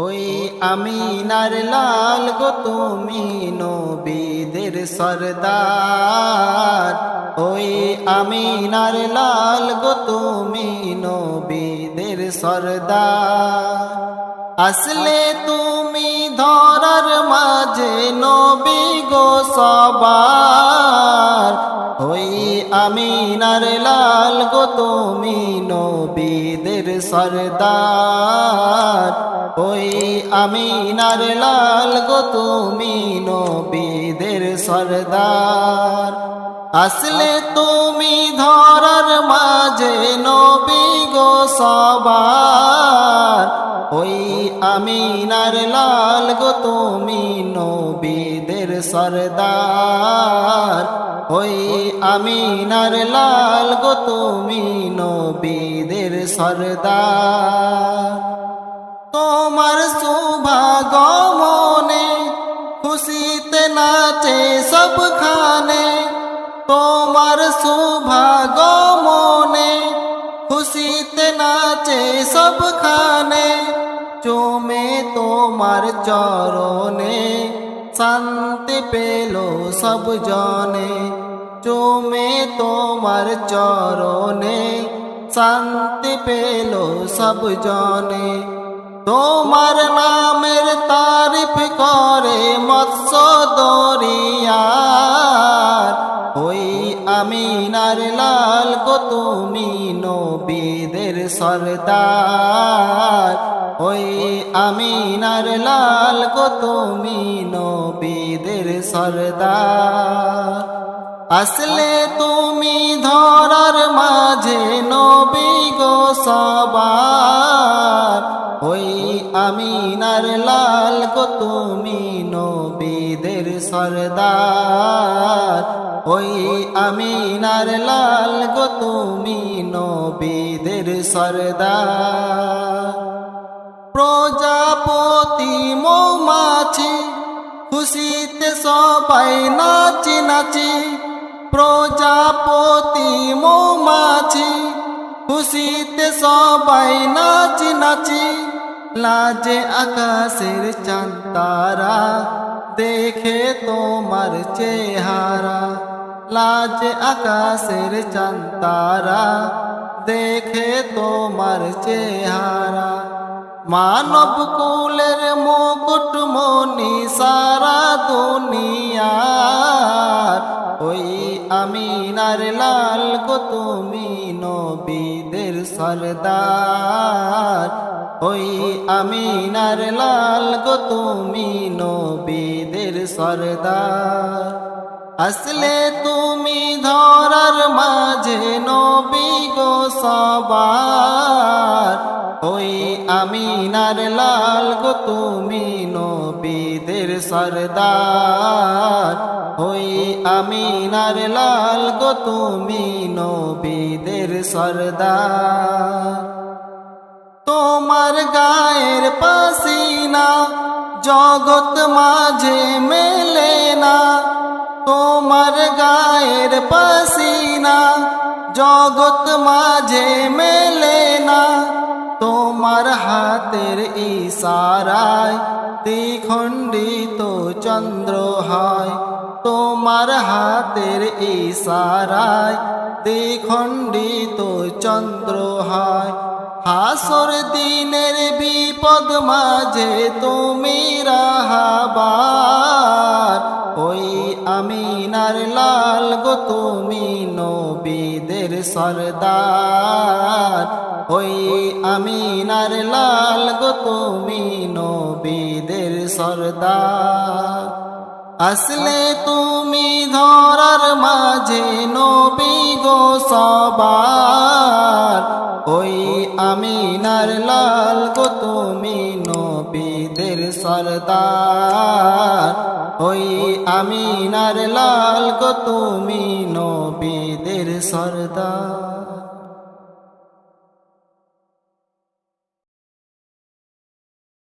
ওই আমিনার লাল গো তুমি নবীদের সরদার। ওই আমিনার লাল গো তুমি নবীদের সরদার। আসলে তুমি ধরার মাঝে নবী গো সবার আমিনার লাল গো তুমি নবীদের সরদার। ওই আমিনার লাল গো তুমি নবীদের সরদার। আসলে তুমি ধরার মাঝে নবী গো সবার। ওই আমিনার লাল গো তুমি নবীদের সরদার, ওই আমিনার লাল গো তুমি নবীদের সরদার। তোমার সৌভাগমনে খুশিতে নাচে সব খানে তোমার সৌভাগমনে খুশিতে নাচে সব খানে চোমে তোমার চরণে শান্তি পেল সব জনে, চুমে তোমার চরণে। শান্তি পেল সব জনে, তোমার নামের তারিফ করে মৎস্য আমিনার লাল গো তুমি নবীদের সরদার। ওই আমিনার লাল গো তুমি নবীদের সরদার। আসলে তুমি ধরার মাঝে নবী গো সবার। ওই আমিনার লাল গো তুমি সরদার, ওই আমিনার লাল গো তুমি নবীদের সরদার। প্রজাপতি মৌমাছি, খুশিতে সবাই নাচি নাচি। প্রজাপতি মৌমাছি, খুশিতে সবাই নাচি নাচি। লাজে আকাশের চান্তারা দেখে তোমার চেহারা লাজে আকাশের চান্তারা দেখে তোমার চেহারা মানব কুলের মুকুট মনি সারা দুনিয়ার ওই আমিনার লাল গো তুমি নবীদের সরদার ওই আমিনার লাল গো তুমি নবীদের সরদার। আসলে তুমি ধরার মাঝে নবী গো সবার। ওই আমিনার লাল গো তুমি নবীদের সরদার। ওই আমিনার লাল গো তুমি নবীদের সরদার। তোমার গায়ের পাসিনা জগৎ মাঝে মেলে না। তোমার গায়ের পাসিনা জগৎ মাঝে মেলে না। তোমার হাতের ইশারায় দ্বিখণ্ডিত চন্দ্র হয়। তোমার হাতের ইশারায় দ্বিখণ্ডিত চন্দ্র হয়। হাসর দিনের বিপদ মাঝে তুমি রাহাবার। ওই আমিনার লাল গো তুমি নবীদের সরদার। ওই আমিনার লাল গো তুমি নবীদের সরদার। আসলে তুমি ধরার মাঝে নবী গো সবার। ওই আমিনার লাল গো তুমি নবীদের সরদার। ওই আমিনার লাল গো তুমি নবীদের সরদার।